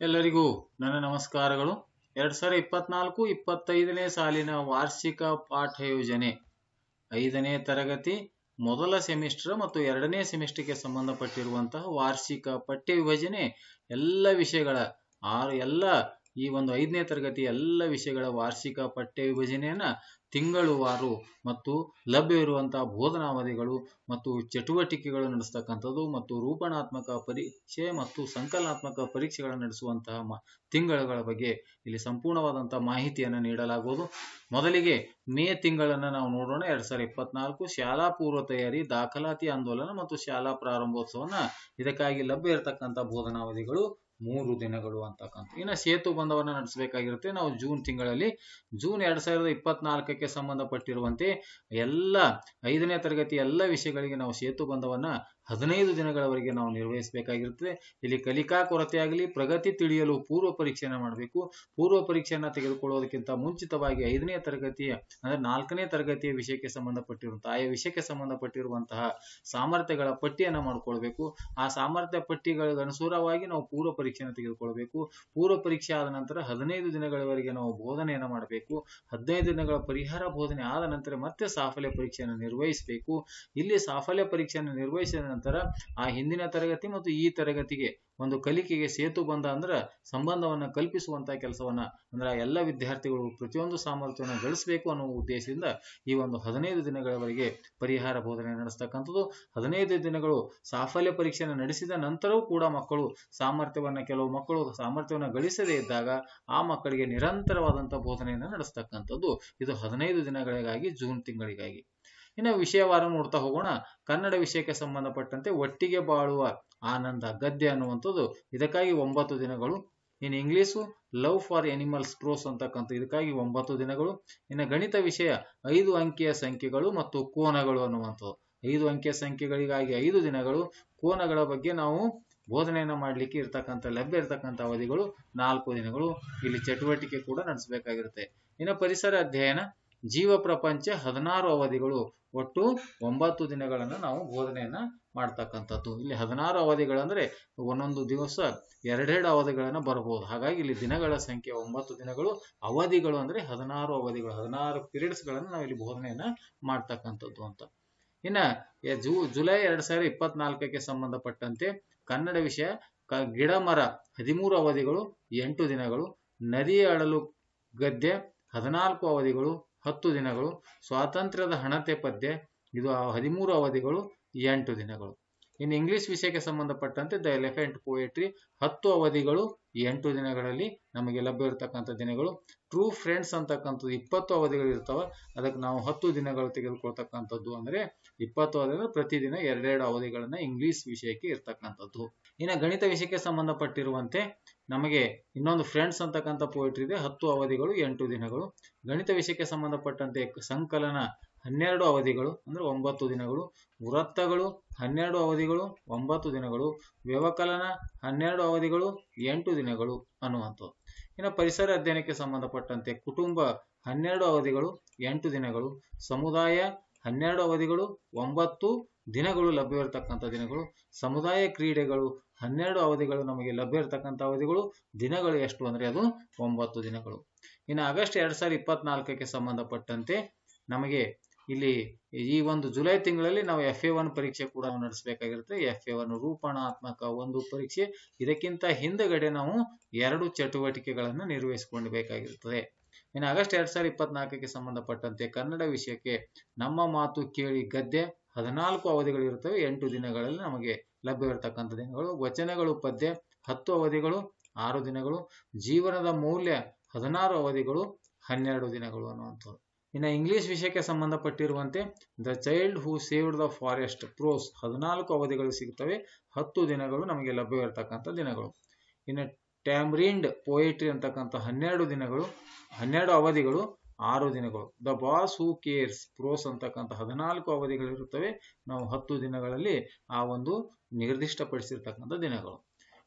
ಎಲ್ಲರಿಗೂ ನನ್ನ ನಮಸ್ಕಾರಗಳು. ಎರಡ್ ಸಾವಿರದ ಇಪ್ಪತ್ನಾಲ್ಕು ಇಪ್ಪತ್ತೈದನೇ ಸಾಲಿನ ವಾರ್ಷಿಕ ಪಾಠ ಯೋಜನೆ. ಐದನೇ ತರಗತಿ, ಮೊದಲ ಸೆಮಿಸ್ಟರ್ ಮತ್ತು ಎರಡನೇ ಸೆಮಿಸ್ಟರ್ಗೆ ಸಂಬಂಧಪಟ್ಟಿರುವಂತಹ ವಾರ್ಷಿಕ ಪಠ್ಯ ವಿಭಜನೆ ಎಲ್ಲ ವಿಷಯಗಳ ಆರು ಎಲ್ಲ ಈ ಒಂದು ಐದನೇ ತರಗತಿ ಎಲ್ಲ ವಿಷಯಗಳ ವಾರ್ಷಿಕ ಪಠ್ಯ ವಿಭಜನೆಯನ್ನ ತಿಂಗಳುವಾರು ಮತ್ತು ಲಭ್ಯವಿರುವಂತಹ ಬೋಧನಾವಧಿಗಳು ಮತ್ತು ಚಟುವಟಿಕೆಗಳು ನಡೆಸ್ತಕ್ಕಂಥದ್ದು ಮತ್ತು ರೂಪಣಾತ್ಮಕ ಪರೀಕ್ಷೆ ಮತ್ತು ಸಂಕಲನಾತ್ಮಕ ಪರೀಕ್ಷೆಗಳನ್ನು ನಡೆಸುವಂತಹ ತಿಂಗಳುಗಳ ಬಗ್ಗೆ ಇಲ್ಲಿ ಸಂಪೂರ್ಣವಾದಂತಹ ಮಾಹಿತಿಯನ್ನು ನೀಡಲಾಗುವುದು. ಮೊದಲಿಗೆ ಮೇ ತಿಂಗಳನ್ನ ನಾವು ನೋಡೋಣ. ಎರಡ್ ಸಾವಿರದ ಇಪ್ಪತ್ನಾಲ್ಕು ಶಾಲಾ ಪೂರ್ವ ತಯಾರಿ, ದಾಖಲಾತಿ, ಆಂದೋಲನ ಮತ್ತು ಶಾಲಾ ಪ್ರಾರಂಭೋತ್ಸವನ ಇದಕ್ಕಾಗಿ ಲಭ್ಯ ಇರತಕ್ಕಂಥ ಬೋಧನಾವಧಿಗಳು ಮೂರು ದಿನಗಳು ಅಂತಕ್ಕಂಥ ಇನ್ನು ಸೇತು ಬಂಧವನ್ನು ನಡೆಸಬೇಕಾಗಿರುತ್ತೆ. ನಾವು ಜೂನ್ ತಿಂಗಳಲ್ಲಿ, ಜೂನ್ ಎರಡ್ ಸಾವಿರದ ಇಪ್ಪತ್ನಾಲ್ಕಕ್ಕೆ ಸಂಬಂಧಪಟ್ಟಿರುವಂತೆ ಎಲ್ಲ ಐದನೇ ತರಗತಿ ಎಲ್ಲ ವಿಷಯಗಳಿಗೆ ನಾವು ಸೇತು ಬಂಧವನ್ನ ಹದಿನೈದು ದಿನಗಳವರೆಗೆ ನಾವು ನಿರ್ವಹಿಸಬೇಕಾಗಿರುತ್ತದೆ. ಇಲ್ಲಿ ಕಲಿಕಾ ಕೊರತೆ ಆಗಲಿ ಪ್ರಗತಿ ತಿಳಿಯಲು ಪೂರ್ವ ಪರೀಕ್ಷೆಯನ್ನು ಮಾಡಬೇಕು. ಪೂರ್ವ ಪರೀಕ್ಷೆಯನ್ನ ತೆಗೆದುಕೊಳ್ಳೋದಕ್ಕಿಂತ ಮುಂಚಿತವಾಗಿ ಐದನೇ ತರಗತಿಯ, ಅಂದ್ರೆ ನಾಲ್ಕನೇ ತರಗತಿಯ ವಿಷಯಕ್ಕೆ ಸಂಬಂಧಪಟ್ಟಿರುವಂತಹ ಆಯಾ ವಿಷಯಕ್ಕೆ ಸಂಬಂಧಪಟ್ಟಿರುವಂತಹ ಸಾಮರ್ಥ್ಯಗಳ ಪಟ್ಟಿಯನ್ನ ಮಾಡಿಕೊಳ್ಬೇಕು. ಆ ಸಾಮರ್ಥ್ಯ ಪಟ್ಟಿಗಳಿಗೆ ಅನುಸಾರವಾಗಿ ನಾವು ಪೂರ್ವ ಪರೀಕ್ಷೆಯನ್ನು ತೆಗೆದುಕೊಳ್ಬೇಕು ಪೂರ್ವ ಪರೀಕ್ಷೆ ಆದ ನಂತರ ಹದಿನೈದು ದಿನಗಳವರೆಗೆ ನಾವು ಬೋಧನೆಯನ್ನು ಮಾಡಬೇಕು. ಹದಿನೈದು ದಿನಗಳ ಪರಿಹಾರ ಬೋಧನೆ ಆದ ನಂತರ ಮತ್ತೆ ಸಾಫಲ್ಯ ಪರೀಕ್ಷೆಯನ್ನು ನಿರ್ವಹಿಸಬೇಕು. ಇಲ್ಲಿ ಸಾಫಲ್ಯ ಪರೀಕ್ಷೆಯನ್ನು ನಿರ್ವಹಿಸಿದ ನಂತರ ಆ ಹಿಂದಿನ ತರಗತಿ ಮತ್ತು ಈ ತರಗತಿಗೆ ಒಂದು ಕಲಿಕೆಗೆ ಸೇತು ಬಂದ ಅಂದ್ರೆ ಸಂಬಂಧವನ್ನ ಕಲ್ಪಿಸುವಂತಹ ಕೆಲಸವನ್ನ ಅಂದ್ರೆ ಎಲ್ಲ ವಿದ್ಯಾರ್ಥಿಗಳು ಪ್ರತಿಯೊಂದು ಸಾಮರ್ಥ್ಯವನ್ನು ಗಳಿಸಬೇಕು ಅನ್ನೋ ಉದ್ದೇಶದಿಂದ ಈ ಒಂದು ಹದಿನೈದು ದಿನಗಳವರೆಗೆ ಪರಿಹಾರ ಬೋಧನೆ ನಡೆಸ್ತಕ್ಕಂಥದ್ದು. ಹದಿನೈದು ದಿನಗಳು ಸಾಫಲ್ಯ ಪರೀಕ್ಷೆಯನ್ನು ನಡೆಸಿದ ನಂತರವೂ ಕೂಡ ಮಕ್ಕಳು ಸಾಮರ್ಥ್ಯವನ್ನ ಕೆಲವು ಮಕ್ಕಳು ಸಾಮರ್ಥ್ಯವನ್ನು ಗಳಿಸದೇ ಇದ್ದಾಗ ಆ ಮಕ್ಕಳಿಗೆ ನಿರಂತರವಾದಂತಹ ಬೋಧನೆಯನ್ನು ನಡೆಸ್ತಕ್ಕಂಥದ್ದು. ಇದು ಹದಿನೈದು ದಿನಗಳಿಗಾಗಿ ಜೂನ್ ತಿಂಗಳಿಗಾಗಿ. ಇನ್ನು ವಿಷಯವಾರ ನೋಡ್ತಾ ಹೋಗೋಣ. ಕನ್ನಡ ವಿಷಯಕ್ಕೆ ಸಂಬಂಧಪಟ್ಟಂತೆ ಒಟ್ಟಿಗೆ ಬಾಳುವ ಆನಂದ, ಗದ್ಯ ಅನ್ನುವಂಥದ್ದು ಇದಕ್ಕಾಗಿ ಒಂಬತ್ತು ದಿನಗಳು. ಇನ್ನು English, love for animals, prose ಅಂತಕ್ಕಂಥ ಇದಕ್ಕಾಗಿ ಒಂಬತ್ತು ದಿನಗಳು. ಇನ್ನು ಗಣಿತ ವಿಷಯ, ಐದು ಅಂಕಿಯ ಸಂಖ್ಯೆಗಳು ಮತ್ತು ಕೋನಗಳು ಅನ್ನುವಂಥದ್ದು. ಐದು ಅಂಕಿಯ ಸಂಖ್ಯೆಗಳಿಗಾಗಿ ಐದು ದಿನಗಳು. ಕೋನಗಳ ಬಗ್ಗೆ ನಾವು ಬೋಧನೆಯನ್ನು ಮಾಡಲಿಕ್ಕೆ ಇರ್ತಕ್ಕಂಥ, ಲಭ್ಯ ಇರತಕ್ಕಂಥ ಅವಧಿಗಳು ನಾಲ್ಕು ದಿನಗಳು. ಇಲ್ಲಿ ಚಟುವಟಿಕೆ ಕೂಡ ನಡೆಸಬೇಕಾಗಿರುತ್ತೆ. ಇನ್ನು ಪರಿಸರ ಅಧ್ಯಯನ ಜೀವ ಪ್ರಪಂಚ ಹದಿನಾರು ಅವಧಿಗಳು ಒಟ್ಟು ಒಂಬತ್ತು ದಿನಗಳನ್ನು ನಾವು ಬೋಧನೆಯನ್ನ ಮಾಡ್ತಕ್ಕಂಥದ್ದು. ಇಲ್ಲಿ ಹದಿನಾರು ಅವಧಿಗಳಂದ್ರೆ ಒಂದೊಂದು ದಿವಸ ಎರಡೆರಡು ಅವಧಿಗಳನ್ನು ಬರಬಹುದು ಹಾಗಾಗಿ ಇಲ್ಲಿ ದಿನಗಳ ಸಂಖ್ಯೆ ಒಂಬತ್ತು ದಿನಗಳು, ಅವಧಿಗಳು ಅಂದ್ರೆ ಹದಿನಾರು ಅವಧಿಗಳು, ಹದಿನಾರು ಪೀರಿಯಡ್ಸ್ ಗಳನ್ನ ನಾವು ಇಲ್ಲಿ ಬೋಧನೆಯನ್ನ ಮಾಡ್ತಕ್ಕಂಥದ್ದು ಅಂತ. ಇನ್ನ ಜೂ, ಜುಲೈ ಎರಡ್ ಸಾವಿರದ ಇಪ್ಪತ್ನಾಲ್ಕಕ್ಕೆ ಸಂಬಂಧಪಟ್ಟಂತೆ ಕನ್ನಡ ವಿಷಯ, ಕ- ಗಿಡ ಮರ ಹದಿಮೂರು ಅವಧಿಗಳು, ಎಂಟು ದಿನಗಳು ನದಿಯ ಅಡಲು ಗದ್ಯ ಹದಿನಾಲ್ಕು ಅವಧಿಗಳು ಹತ್ತು ದಿನಗಳು. ಸ್ವಾತಂತ್ರ್ಯದ ಹಣತೆ ಪದ್ಯ. ಇದು ಹದಿಮೂರು ಅವಧಿಗಳು ಎಂಟು ದಿನಗಳು. ಇನ್ನು ಇಂಗ್ಲಿಷ್ ವಿಷಯಕ್ಕೆ ಸಂಬಂಧಪಟ್ಟಂತೆ ದ ಎಲಿಫೆಂಟ್ ಪೋಯೆಟ್ರಿ ಹತ್ತು ಅವಧಿಗಳು, ಎಂಟು ದಿನಗಳಲ್ಲಿ ನಮಗೆ ಲಭ್ಯ ಇರತಕ್ಕಂಥ ದಿನಗಳು. ಟ್ರೂ ಫ್ರೆಂಡ್ಸ್ ಅಂತಕ್ಕಂಥದ್ದು ಇಪ್ಪತ್ತು ಅವಧಿಗಳು ಇರ್ತಾವ. ಅದಕ್ಕೆ ನಾವು ಹತ್ತು ದಿನಗಳು ತೆಗೆದುಕೊಳ್ತಕ್ಕಂಥದ್ದು ಅಂದ್ರೆ ಇಪ್ಪತ್ತು ಅವಧಿ ಪ್ರತಿದಿನ ಎರಡೆರಡು ಅವಧಿಗಳನ್ನ ಇಂಗ್ಲಿಷ್ ವಿಷಯಕ್ಕೆ ಇರ್ತಕ್ಕಂಥದ್ದು. ಇನ್ನು ಗಣಿತ ವಿಷಯಕ್ಕೆ ಸಂಬಂಧಪಟ್ಟಿರುವಂತೆ ನಮಗೆ ಇನ್ನೊಂದು ಫ್ರೆಂಡ್ಸ್ ಅಂತಕ್ಕಂಥ ಪೋಯೆಟ್ರಿ ಇದೆ. ಹತ್ತು ಅವಧಿಗಳು, ಎಂಟು ದಿನಗಳು. ಗಣಿತ ವಿಷಯಕ್ಕೆ ಸಂಬಂಧಪಟ್ಟಂತೆ ಸಂಕಲನ ಹನ್ನೆರಡು ಅವಧಿಗಳು, ಅಂದರೆ ಒಂಬತ್ತು ದಿನಗಳು. ವೃತ್ತಗಳು, ಹನ್ನೆರಡು ಅವಧಿಗಳು, ಒಂಬತ್ತು ದಿನಗಳು. ವ್ಯವಕಲನ, ಹನ್ನೆರಡು ಅವಧಿಗಳು, ಎಂಟು ದಿನಗಳು ಅನ್ನುವಂಥದ್ದು. ಇನ್ನು ಪರಿಸರ ಅಧ್ಯಯನಕ್ಕೆ ಸಂಬಂಧಪಟ್ಟಂತೆ ಕುಟುಂಬ, ಹನ್ನೆರಡು ಅವಧಿಗಳು, ಎಂಟು ದಿನಗಳು. ಸಮುದಾಯ, ಹನ್ನೆರಡು ಅವಧಿಗಳು, ಒಂಬತ್ತು ದಿನಗಳು ಲಭ್ಯವಿರತಕ್ಕಂಥ ದಿನಗಳು. ಸಮುದಾಯ ಕ್ರೀಡೆಗಳು, ಹನ್ನೆರಡು ಅವಧಿಗಳು ನಮಗೆ ಲಭ್ಯ ಇರತಕ್ಕಂಥ ಅವಧಿಗಳು. ದಿನಗಳು ಎಷ್ಟು ಅಂದರೆ ಅದು ಒಂಬತ್ತು ದಿನಗಳು. ಇನ್ನು ಆಗಸ್ಟ್ ಎರಡು ಸಾವಿರದ ಇಪ್ಪತ್ನಾಲ್ಕಕ್ಕೆ ಸಂಬಂಧಪಟ್ಟಂತೆ ನಮಗೆ ಇಲ್ಲಿ ಈ ಒಂದು ಜುಲೈ ತಿಂಗಳಲ್ಲಿ ನಾವು ಎಫ್ ಎ ಒನ್ ಪರೀಕ್ಷೆ ಕೂಡ ನಡೆಸಬೇಕಾಗಿರುತ್ತೆ. ಎಫ್ ಎ ಒನ್ ರೂಪಣಾತ್ಮಕ ಒಂದು ಪರೀಕ್ಷೆ. ಇದಕ್ಕಿಂತ ಹಿಂದಗಡೆ ನಾವು ಎರಡು ಚಟುವಟಿಕೆಗಳನ್ನು ನಿರ್ವಹಿಸಿಕೊಳ್ಳಬೇಕಾಗಿರುತ್ತದೆ ಇನ್ನು ಆಗಸ್ಟ್ ಎರಡ್ ಸಾವಿರದ ಇಪ್ಪತ್ನಾಲ್ಕಕ್ಕೆ ಸಂಬಂಧಪಟ್ಟಂತೆ ಕನ್ನಡ ವಿಷಯಕ್ಕೆ ನಮ್ಮ ಮಾತು ಕೇಳಿ ಗದ್ದೆ ಹದಿನಾಲ್ಕು ಅವಧಿಗಳು ಇರುತ್ತವೆ ಎಂಟು ದಿನಗಳಲ್ಲಿ ನಮಗೆ ಲಭ್ಯವಿರತಕ್ಕಂಥ ದಿನಗಳು. ವಚನಗಳು ಪದ್ಯ ಹತ್ತು ಅವಧಿಗಳು, ಆರು ದಿನಗಳು. ಜೀವನದ ಮೌಲ್ಯ ಹದಿನಾರು ಅವಧಿಗಳು, ಹನ್ನೆರಡು ದಿನಗಳು ಅನ್ನುವಂಥದ್ದು. ಇನ್ನು ಇಂಗ್ಲಿಷ್ ವಿಷಯಕ್ಕೆ ಸಂಬಂಧಪಟ್ಟಿರುವಂತೆ the child who saved the forest prose ಹದಿನಾಲ್ಕು ಅವಧಿಗಳು ಸಿಗುತ್ತವೆ. ಹತ್ತು ದಿನಗಳು ನಮಗೆ ಲಭ್ಯವಿರತಕ್ಕಂಥ ದಿನಗಳು. ಇನ್ನು ಟ್ಯಾಮ್ರಿಂಡ್ ಪೋಯೆಟ್ರಿ ಅಂತಕ್ಕಂಥ ಹನ್ನೆರಡು ದಿನಗಳು, ಹನ್ನೆರಡು ಅವಧಿಗಳು, ಆರು ದಿನಗಳು. The boss who cares prose ಅಂತಕ್ಕಂಥ ಹದಿನಾಲ್ಕು ಅವಧಿಗಳು ಇರುತ್ತವೆ. ನಾವು ಹತ್ತು ದಿನಗಳಲ್ಲಿ ಆ ಒಂದು ನಿರ್ದಿಷ್ಟಪಡಿಸಿರ್ತಕ್ಕಂಥ ದಿನಗಳು.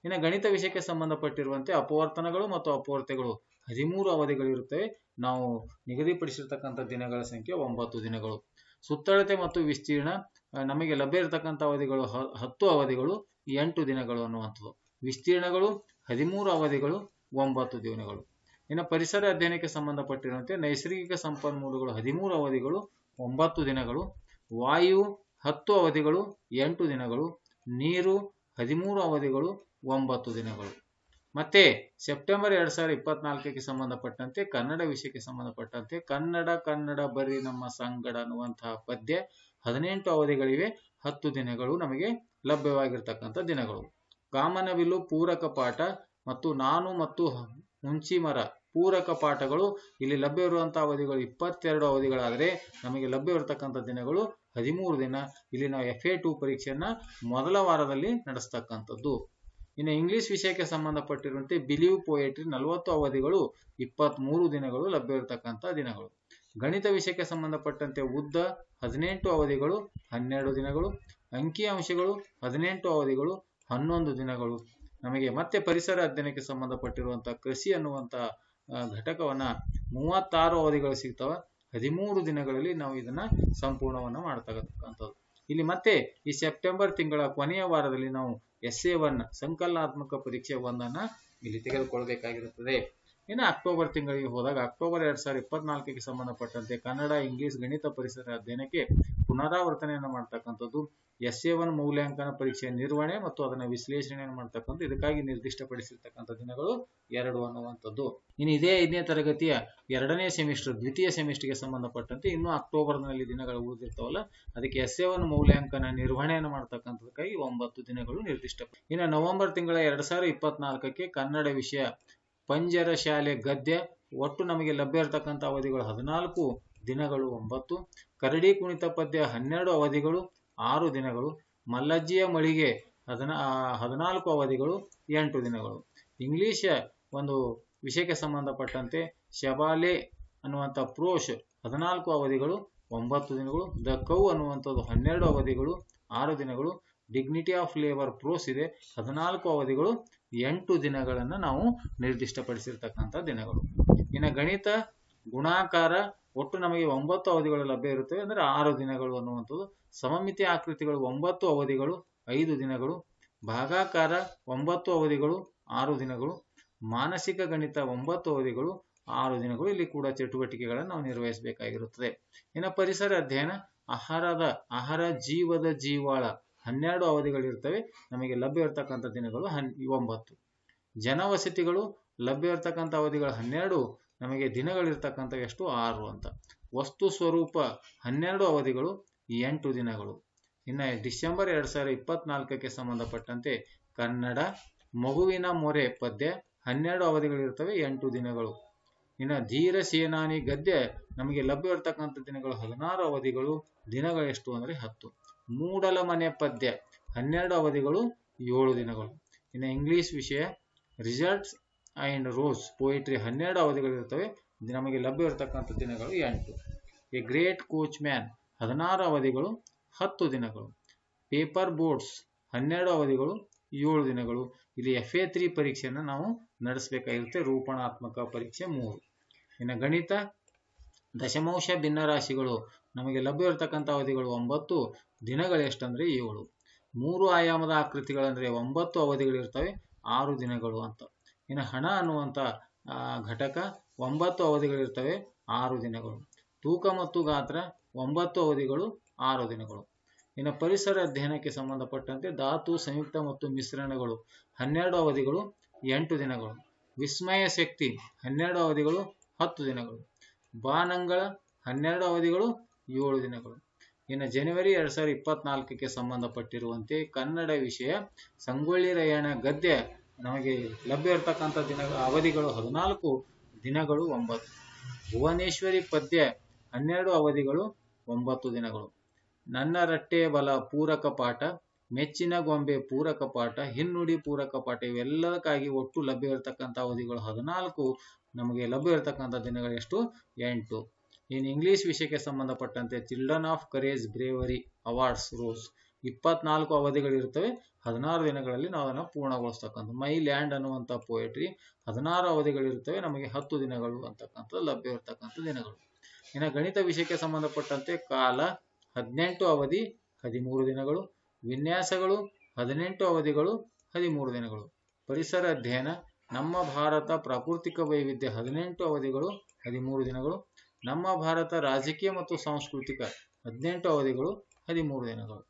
ಇನ್ನು ಗಣಿತ ವಿಷಯಕ್ಕೆ ಸಂಬಂಧಪಟ್ಟಿರುವಂತೆ ಅಪವರ್ತನಗಳು ಮತ್ತು ಅಪವರ್ತೆಗಳು ಹದಿಮೂರು ಅವಧಿಗಳಿರುತ್ತವೆ ನಾವು ನಿಗದಿಪಡಿಸಿರ್ತಕ್ಕಂಥ ದಿನಗಳ ಸಂಖ್ಯೆ ಒಂಬತ್ತು ದಿನಗಳು. ಸುತ್ತಳತೆ ಮತ್ತು ವಿಸ್ತೀರ್ಣ ನಮಗೆ ಲಭ್ಯ ಇರತಕ್ಕಂಥ ಅವಧಿಗಳು ಹತ್ತು ಅವಧಿಗಳು ಎಂಟು ದಿನಗಳು ಅನ್ನುವಂಥದ್ದು. ವಿಸ್ತೀರ್ಣಗಳು ಹದಿಮೂರು ಅವಧಿಗಳು, ಒಂಬತ್ತು ದಿನಗಳು. ಇನ್ನು ಪರಿಸರ ಅಧ್ಯಯನಕ್ಕೆ ಸಂಬಂಧಪಟ್ಟಿರುವಂತೆ ನೈಸರ್ಗಿಕ ಸಂಪನ್ಮೂಲಗಳು ಹದಿಮೂರು ಅವಧಿಗಳು, ಒಂಬತ್ತು ದಿನಗಳು. ವಾಯು ಹತ್ತು ಅವಧಿಗಳು, ಎಂಟು ದಿನಗಳು. ನೀರು ಹದಿಮೂರು ಅವಧಿಗಳು, ಒಂಬತ್ತು ದಿನಗಳು. ಮತ್ತೆ ಸೆಪ್ಟೆಂಬರ್ ಎರಡ್ ಸಾವಿರದ ಇಪ್ಪತ್ನಾಲ್ಕಕ್ಕೆ ಸಂಬಂಧಪಟ್ಟಂತೆ, ಕನ್ನಡ ವಿಷಯಕ್ಕೆ ಸಂಬಂಧಪಟ್ಟಂತೆ, ಕನ್ನಡ ಕನ್ನಡ ಬರಿ ನಮ್ಮ ಸಂಗಡ ಅನ್ನುವಂತಹ ಪದ್ಯ ಹದಿನೆಂಟು ಅವಧಿಗಳಿವೆ. ಹತ್ತು ದಿನಗಳು ನಮಗೆ ಲಭ್ಯವಾಗಿರ್ತಕ್ಕಂಥ ದಿನಗಳು. ಕಾಮನವಿಲು ಪೂರಕ ಪಾಠ ಮತ್ತು ನಾನು ಮತ್ತು ಹುಂಚಿ ಮರ ಪೂರಕ ಪಾಠಗಳು. ಇಲ್ಲಿ ಲಭ್ಯವಿರುವಂತಹ ಅವಧಿಗಳು ಇಪ್ಪತ್ತೆರಡು ಅವಧಿಗಳಾದರೆ ನಮಗೆ ಲಭ್ಯವಿರತಕ್ಕಂಥ ದಿನಗಳು ಹದಿಮೂರು ದಿನ. ಇಲ್ಲಿ ನಾವು ಎಫ್ ಎ ಟು ಪರೀಕ್ಷೆಯನ್ನ ಮೊದಲ ವಾರದಲ್ಲಿ ನಡೆಸ್ತಕ್ಕಂಥದ್ದು. ಇನ್ನು ಇಂಗ್ಲಿಷ್ ವಿಷಯಕ್ಕೆ ಸಂಬಂಧಪಟ್ಟಿರುವಂತೆ ಬಿಲೀವ್ ಪೋಯೆಟ್ರಿ ನಲವತ್ತು ಅವಧಿಗಳು ಇಪ್ಪತ್ಮೂರು ದಿನಗಳು ಲಭ್ಯವಿರತಕ್ಕಂಥ ದಿನಗಳು. ಗಣಿತ ವಿಷಯಕ್ಕೆ ಸಂಬಂಧಪಟ್ಟಂತೆ ಉದ್ದ ಹದಿನೆಂಟು ಅವಧಿಗಳು ಹನ್ನೆರಡು ದಿನಗಳು. ಅಂಕಿ ಅಂಶಗಳು ಹದಿನೆಂಟು ಅವಧಿಗಳು ಹನ್ನೊಂದು ದಿನಗಳು. ನಮಗೆ ಮತ್ತೆ ಪರಿಸರ ಅಧ್ಯಯನಕ್ಕೆ ಸಂಬಂಧಪಟ್ಟಿರುವಂತಹ ಕೃಷಿ ಅನ್ನುವಂತಹ ಘಟಕವನ್ನ ಮೂವತ್ತಾರು ಅವಧಿಗಳು ಸಿಗ್ತವೆ. ಹದಿಮೂರು ದಿನಗಳಲ್ಲಿ ನಾವು ಇದನ್ನ ಸಂಪೂರ್ಣವನ್ನ ಮಾಡ್ತಕ್ಕಂಥದ್ದು. ಇಲ್ಲಿ ಮತ್ತೆ ಈ ಸೆಪ್ಟೆಂಬರ್ ತಿಂಗಳ ಕೊನೆಯ ವಾರದಲ್ಲಿ ನಾವು ಎಸ್ ಎ ಒನ್ ಸಂಕಲನಾತ್ಮಕ ಪರೀಕ್ಷೆ ಒಂದನ್ನ ಇಲ್ಲಿ ತೆಗೆದುಕೊಳ್ಬೇಕಾಗಿರುತ್ತದೆ. ಇನ್ನು ಅಕ್ಟೋಬರ್ ತಿಂಗಳಿಗೆ ಹೋದಾಗ ಅಕ್ಟೋಬರ್ ಎರಡ್ ಸಾವಿರದ ಇಪ್ಪತ್ನಾಲ್ಕಕ್ಕೆ ಸಂಬಂಧಪಟ್ಟಂತೆ ಕನ್ನಡ, ಇಂಗ್ಲಿಷ್ ಗಣಿತ ಪರಿಸರ ಅಧ್ಯಯನಕ್ಕೆ ಪುನರಾವರ್ತನೆಯನ್ನು ಮಾಡ್ತಕ್ಕಂಥದ್ದು ಎಸ್ ಎ ಒನ್ ಮೌಲ್ಯಾಂಕನ ಪರೀಕ್ಷೆಯ ನಿರ್ವಹಣೆ ಮತ್ತು ಅದನ್ನ ವಿಶ್ಲೇಷಣೆಯನ್ನು ಮಾಡ್ತಕ್ಕಂಥ ಇದಕ್ಕಾಗಿ ನಿರ್ದಿಷ್ಟಪಡಿಸಿರ್ತಕ್ಕಂಥ ದಿನಗಳು ಎರಡು ಅನ್ನುವಂಥದ್ದು. ಇನ್ನು ಇದೇ ಐದನೇ ತರಗತಿಯ ಎರಡನೇ ಸೆಮಿಸ್ಟರ್, ದ್ವಿತೀಯ ಸೆಮಿಸ್ಟರ್ಗೆ ಸಂಬಂಧಪಟ್ಟಂತೆ ಇನ್ನು ಅಕ್ಟೋಬರ್ನಲ್ಲಿ ದಿನಗಳು ಉಳಿದಿರ್ತಾವಲ್ಲ, ಅದಕ್ಕೆ ಎಸ್ ಎ ಒನ್ ಮೌಲ್ಯಾಂಕನ ನಿರ್ವಹಣೆಯನ್ನು ಮಾಡ್ತಕ್ಕಂಥದಕ್ಕಾಗಿ ಒಂಬತ್ತು ದಿನಗಳು ನಿರ್ದಿಷ್ಟ. ಇನ್ನು ನವೆಂಬರ್ ತಿಂಗಳ ಎರಡ್ ಸಾವಿರದ ಇಪ್ಪತ್ನಾಲ್ಕಕ್ಕೆ ಕನ್ನಡ ವಿಷಯ ಪಂಜರ ಶಾಲೆ ಗದ್ಯ, ಒಟ್ಟು ನಮಗೆ ಲಭ್ಯ ಇರತಕ್ಕಂಥ ಅವಧಿಗಳು ಹದಿನಾಲ್ಕು, ದಿನಗಳು ಒಂಬತ್ತು, ಕರಡಿ ಕುಣಿತ ಪದ್ಯ ಹನ್ನೆರಡು ಅವಧಿಗಳು, ಆರು ದಿನಗಳು, ಮಲ್ಲಜ್ಜಿಯ ಮಳಿಗೆ ಹದಿನಾ ಹದಿನಾಲ್ಕು ಅವಧಿಗಳು, ಎಂಟು ದಿನಗಳು. ಇಂಗ್ಲಿಷ್ ಒಂದು ವಿಷಯಕ್ಕೆ ಸಂಬಂಧಪಟ್ಟಂತೆ ಶಬಾಲೆ ಅನ್ನುವಂಥ ಪ್ರೋಶ್ ಹದಿನಾಲ್ಕು ಅವಧಿಗಳು, ಒಂಬತ್ತು ದಿನಗಳು, ದ ಕೌ ಅನ್ನುವಂಥದ್ದು ಹನ್ನೆರಡು ಅವಧಿಗಳು, ಆರು ದಿನಗಳು, ಡಿಗ್ನಿಟಿ ಆಫ್ ಲೇಬರ್ ಪ್ರೋಸ್ ಇದೆ, ಹದಿನಾಲ್ಕು ಅವಧಿಗಳು ಎಂಟು ದಿನಗಳನ್ನು ನಾವು ನಿರ್ದಿಷ್ಟಪಡಿಸಿರ್ತಕ್ಕಂಥ ದಿನಗಳು. ಇನ್ನು ಗಣಿತ, ಗುಣಾಕಾರ ಒಟ್ಟು ನಮಗೆ ಒಂಬತ್ತು ಅವಧಿಗಳು ಲಭ್ಯ ಇರುತ್ತವೆ ಅಂದ್ರೆ ಆರು ದಿನಗಳು ಅನ್ನುವಂಥದ್ದು. ಸಮಮಿತಿ ಆಕೃತಿಗಳು ಒಂಬತ್ತು ಅವಧಿಗಳು, ಐದು ದಿನಗಳು. ಭಾಗಾಕಾರ ಒಂಬತ್ತು ಅವಧಿಗಳು, ಆರು ದಿನಗಳು. ಮಾನಸಿಕ ಗಣಿತ ಒಂಬತ್ತು ಅವಧಿಗಳು, ಆರು ದಿನಗಳು. ಇಲ್ಲಿ ಕೂಡ ಚಟುವಟಿಕೆಗಳನ್ನು ನಾವು ನಿರ್ವಹಿಸಬೇಕಾಗಿರುತ್ತದೆ. ಇನ್ನು ಪರಿಸರ ಅಧ್ಯಯನ, ಆಹಾರದ, ಆಹಾರ ಜೀವದ ಜೀವಾಳ. ಹನ್ನೆರಡು ಅವಧಿಗಳಿರ್ತವೆ. ನಮಗೆ ಲಭ್ಯ ಇರತಕ್ಕಂಥ ದಿನಗಳು ಹನ್, ಒಂಬತ್ತು. ಜನವಸತಿಗಳು ಲಭ್ಯ ಇರತಕ್ಕಂಥ ಅವಧಿಗಳು ಹನ್ನೆರಡು. ನಮಗೆ ದಿನಗಳಿರ್ತಕ್ಕಂಥ ಎಷ್ಟು? ಆರು ಅಂತ. ವಸ್ತು ಸ್ವರೂಪ ಹನ್ನೆರಡು ಅವಧಿಗಳು, ಎಂಟು ದಿನಗಳು. ಇನ್ನು ಡಿಸೆಂಬರ್ ಎರಡು ಸಾವಿರದ ಇಪ್ಪತ್ನಾಲ್ಕಕ್ಕೆ ಸಂಬಂಧಪಟ್ಟಂತೆ ಕನ್ನಡ, ಮಗುವಿನ ಮೊರೆ ಪದ್ಯ ಹನ್ನೆರಡು ಅವಧಿಗಳಿರ್ತವೆ, ಎಂಟು ದಿನಗಳು. ಇನ್ನು ಧೀರ ಸೇನಾನಿ ಗದ್ಯ ನಮಗೆ ಲಭ್ಯ ಇರತಕ್ಕಂಥ ದಿನಗಳು ಹದಿನಾರು ಅವಧಿಗಳು, ದಿನಗಳು ಎಷ್ಟು ಅಂದ್ರೆ ಹತ್ತು. ಮೂಡಲ ಮನೆ ಪದ್ಯ, ಹನ್ನೆರಡು ಅವಧಿಗಳು, ಏಳು ದಿನಗಳು. ಇನ್ನು ಇಂಗ್ಲಿಷ್ ವಿಷಯ, ರಿಸಲ್ಟ್ಸ್ ಅಂಡ್ ರೋಸ್, ಪೋಯಿಟ್ರಿ ಹನ್ನೆರಡು ಅವಧಿಗಳಿರ್ತವೆ ನಮಗೆ ಲಭ್ಯ ಇರತಕ್ಕಂಥ ದಿನಗಳು ಎಂಟು ಎ ಗ್ರೇಟ್ ಕೋಚ್ ಮ್ಯಾನ್, ಹದಿನಾರು ಅವಧಿಗಳು, ಹತ್ತು ದಿನಗಳು. ಪೇಪರ್ ಬೋರ್ಡ್ಸ್, ಹನ್ನೆರಡು ಅವಧಿಗಳು, ಏಳು ದಿನಗಳು. ಇಲ್ಲಿ ಎಫ್ ಎ ತ್ರೀ ಪರೀಕ್ಷೆಯನ್ನು ನಾವು ನಡೆಸಬೇಕಾಗಿರುತ್ತೆ. ರೂಪಣಾತ್ಮಕ ಪರೀಕ್ಷೆ ಮೂರು. ಇನ್ನು ಗಣಿತ, ದಶಮಾಂಶ ಭಿನ್ನರಾಶಿಗಳು. ನಮಗೆ ಲಭ್ಯ ಇರತಕ್ಕಂಥ ಅವಧಿಗಳು ಒಂಬತ್ತು ದಿನಗಳು ಎಷ್ಟಂದ್ರೆ ಏಳು. ಮೂರು ಆಯಾಮದ ಆಕೃತಿಗಳಂದ್ರೆ ಒಂಬತ್ತು ಅವಧಿಗಳಿರ್ತವೆ, ಆರು ದಿನಗಳು ಅಂತ. ಇನ್ನು ಹಣ ಅನ್ನುವಂಥ ಘಟಕ ಒಂಬತ್ತು ಅವಧಿಗಳಿರ್ತವೆ, ಆರು ದಿನಗಳು. ತೂಕ ಮತ್ತು ಗಾತ್ರ ಒಂಬತ್ತು ಅವಧಿಗಳು, ಆರು ದಿನಗಳು. ಇನ್ನು ಪರಿಸರ ಅಧ್ಯಯನಕ್ಕೆ ಸಂಬಂಧಪಟ್ಟಂತೆ ಧಾತು, ಸಂಯುಕ್ತ ಮತ್ತು ಮಿಶ್ರಣಗಳು ಹನ್ನೆರಡು ಅವಧಿಗಳು, ಎಂಟು ದಿನಗಳು. ವಿಸ್ಮಯ ಶಕ್ತಿ ಹನ್ನೆರಡು ಅವಧಿಗಳು, ಹತ್ತು ದಿನಗಳು. ಬಾನಂಗಳ ಹನ್ನೆರಡು ಅವಧಿಗಳು, ಏಳು ದಿನಗಳು. ಇನ್ನು ಜನವರಿ ಎರಡ್ ಸಾವಿರದ ಇಪ್ಪತ್ನಾಲ್ಕಕ್ಕೆ ಸಂಬಂಧಪಟ್ಟಿರುವಂತೆ ಕನ್ನಡ ವಿಷಯ, ಸಂಗೊಳ್ಳಿ ರಯಣ ಗದ್ಯ ನಮಗೆ ಲಭ್ಯ ಇರತಕ್ಕಂಥ ದಿನ, ಅವಧಿಗಳು ಹದಿನಾಲ್ಕು ದಿನಗಳು ಒಂಬತ್ತು. ಭುವನೇಶ್ವರಿ ಪದ್ಯ ಹನ್ನೆರಡು ಅವಧಿಗಳು ಒಂಬತ್ತು ದಿನಗಳು. ನನ್ನ ರಟ್ಟೆ ಬಲ ಪೂರಕ ಪಾಠ, ಮೆಚ್ಚಿನ ಗೊಂಬೆ ಪೂರಕ ಪಾಠ, ಹಿನ್ನುಡಿ ಪೂರಕ ಪಾಠ ಇವೆಲ್ಲದಕ್ಕಾಗಿ ಒಟ್ಟು ಲಭ್ಯ ಇರತಕ್ಕಂಥ ಅವಧಿಗಳು ಹದಿನಾಲ್ಕು ನಮಗೆ ಲಭ್ಯ ಇರತಕ್ಕಂಥ ದಿನಗಳು ಎಷ್ಟು? ಎಂಟು. ಇನ್ನು ಇಂಗ್ಲಿಷ್ ವಿಷಯಕ್ಕೆ ಸಂಬಂಧಪಟ್ಟಂತೆ children of courage bravery awards prose ಇಪ್ಪತ್ನಾಲ್ಕು ಅವಧಿಗಳಿರ್ತವೆ ಹದಿನಾರು ದಿನಗಳಲ್ಲಿ ನಾವು ಅದನ್ನು ಪೂರ್ಣಗೊಳಿಸ್ತಕ್ಕಂಥ ಮೈ ಲ್ಯಾಂಡ್ ಅನ್ನುವಂಥ ಪೋಯಟ್ರಿ ಹದಿನಾರು ಅವಧಿಗಳಿರ್ತವೆ ನಮಗೆ ಹತ್ತು ದಿನಗಳು ಅಂತಕ್ಕಂಥ ಲಭ್ಯ ಇರತಕ್ಕಂಥ ದಿನಗಳು. ಇನ್ನು ಗಣಿತ ವಿಷಯಕ್ಕೆ ಸಂಬಂಧಪಟ್ಟಂತೆ ಕಾಲ ಹದಿನೆಂಟು ಅವಧಿ, ಹದಿಮೂರು ದಿನಗಳು. ವಿನ್ಯಾಸಗಳು ಹದಿನೆಂಟು ಅವಧಿಗಳು, ಹದಿಮೂರು ದಿನಗಳು. ಪರಿಸರ ಅಧ್ಯಯನ, ನಮ್ಮ ಭಾರತ ಪ್ರಾಕೃತಿಕ ವೈವಿಧ್ಯ ಹದಿನೆಂಟು ಅವಧಿಗಳು, ಹದಿಮೂರು ದಿನಗಳು. ನಮ್ಮ ಭಾರತ ರಾಜಕೀಯ ಮತ್ತು ಸಾಂಸ್ಕೃತಿಕ ಹದಿನೆಂಟು ಅವಧಿಗಳು ಹದಿಮೂರು ದಿನಗಳು.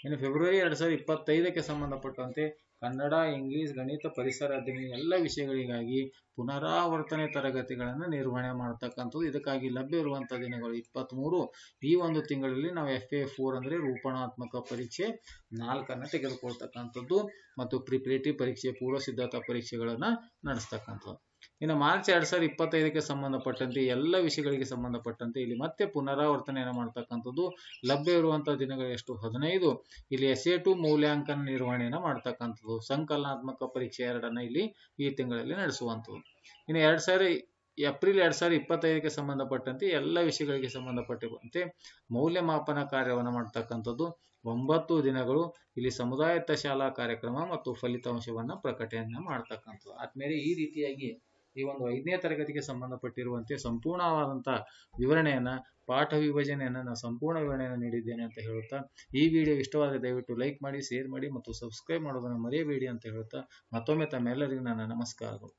ಇನ್ನು ಫೆಬ್ರವರಿ ಎರಡು ಸಾವಿರದ ಇಪ್ಪತ್ತೈದಕ್ಕೆ ಸಂಬಂಧಪಟ್ಟಂತೆ ಕನ್ನಡ, ಇಂಗ್ಲಿಷ್, ಗಣಿತ ಪರಿಸರ ಅಧ್ಯಯನ ಎಲ್ಲ ವಿಷಯಗಳಿಗಾಗಿ ಪುನರಾವರ್ತನೆ ತರಗತಿಗಳನ್ನು ನಿರ್ವಹಣೆ ಮಾಡತಕ್ಕಂಥದ್ದು. ಇದಕ್ಕಾಗಿ ಲಭ್ಯವಿರುವಂಥ ದಿನಗಳು ಇಪ್ಪತ್ತ್ಮೂರು. ಈ ಒಂದು ತಿಂಗಳಲ್ಲಿ ನಾವು ಎಫ್ ಎ ಫೋರ್ ಅಂದರೆ ರೂಪಣಾತ್ಮಕ ಪರೀಕ್ಷೆ ನಾಲ್ಕನ್ನು ತೆಗೆದುಕೊಳ್ತಕ್ಕಂಥದ್ದು ಮತ್ತು ಪ್ರಿಪ್ರೇಟಿವ್ ಪರೀಕ್ಷೆ ಪೂರ್ವ ಸಿದ್ಧತಾ ಪರೀಕ್ಷೆಗಳನ್ನು ನಡೆಸ್ತಕ್ಕಂಥದ್ದು. ಇನ್ನು ಮಾರ್ಚ್ ಎರಡ್ ಸಾವಿರದ ಇಪ್ಪತ್ತೈದಕ್ಕೆ ಸಂಬಂಧಪಟ್ಟಂತೆ, ಎಲ್ಲ ವಿಷಯಗಳಿಗೆ ಸಂಬಂಧಪಟ್ಟಂತೆ ಇಲ್ಲಿ ಮತ್ತೆ ಪುನರಾವರ್ತನೆಯನ್ನು ಮಾಡ್ತಕ್ಕಂಥದ್ದು ಲಭ್ಯ ಇರುವಂತಹ ದಿನಗಳು ಎಷ್ಟು? ಹದಿನೈದು. ಇಲ್ಲಿ ಎಸ್ ಎ ಟು ಮೌಲ್ಯಾಂಕನ ನಿರ್ವಹಣೆಯನ್ನು ಮಾಡ್ತಕ್ಕಂಥದ್ದು. ಸಂಕಲನಾತ್ಮಕ ಪರೀಕ್ಷೆ ಎರಡನ್ನ ಇಲ್ಲಿ ಈ ತಿಂಗಳಲ್ಲಿ ನಡೆಸುವಂಥದ್ದು. ಇನ್ನು ಎರಡ್ ಸಾವಿರ ಏಪ್ರಿಲ್ ಎರಡ್ ಸಾವಿರದ ಇಪ್ಪತ್ತೈದಕ್ಕೆ ಸಂಬಂಧಪಟ್ಟಂತೆ, ಎಲ್ಲ ವಿಷಯಗಳಿಗೆ ಸಂಬಂಧಪಟ್ಟಂತೆ ಮೌಲ್ಯಮಾಪನ ಕಾರ್ಯವನ್ನು ಮಾಡ್ತಕ್ಕಂಥದ್ದು. ಒಂಬತ್ತು ದಿನಗಳು ಇಲ್ಲಿ ಸಮುದಾಯತ್ತ ಶಾಲಾ ಕಾರ್ಯಕ್ರಮ ಮತ್ತು ಫಲಿತಾಂಶವನ್ನ ಪ್ರಕಟಣೆ ಮಾಡ್ತಕ್ಕಂಥದ್ದು. ಆದ್ಮೇಲೆ ಈ ರೀತಿಯಾಗಿ ಈ ಒಂದು ಐದನೇ ತರಗತಿಗೆ ಸಂಬಂಧಪಟ್ಟಿರುವಂತೆ ಸಂಪೂರ್ಣವಾದಂತಹ ವಿವರಣೆಯನ್ನ, ಪಾಠ ವಿಭಜನೆಯನ್ನ ನಾನು ಸಂಪೂರ್ಣ ವಿವರಣೆಯನ್ನು ನೀಡಿದ್ದೇನೆ ಅಂತ ಹೇಳುತ್ತಾ, ಈ ವಿಡಿಯೋ ಇಷ್ಟವಾದರೆ ದಯವಿಟ್ಟು ಲೈಕ್ ಮಾಡಿ, ಶೇರ್ ಮಾಡಿ ಮತ್ತು ಸಬ್ಸ್ಕ್ರೈಬ್ ಮಾಡೋದನ್ನು ಮರೆಯಬೇಡಿ ಅಂತ ಹೇಳುತ್ತಾ, ಮತ್ತೊಮ್ಮೆ ತಮ್ಮೆಲ್ಲರಿಗೂ ನನ್ನ ನಮಸ್ಕಾರಗಳು.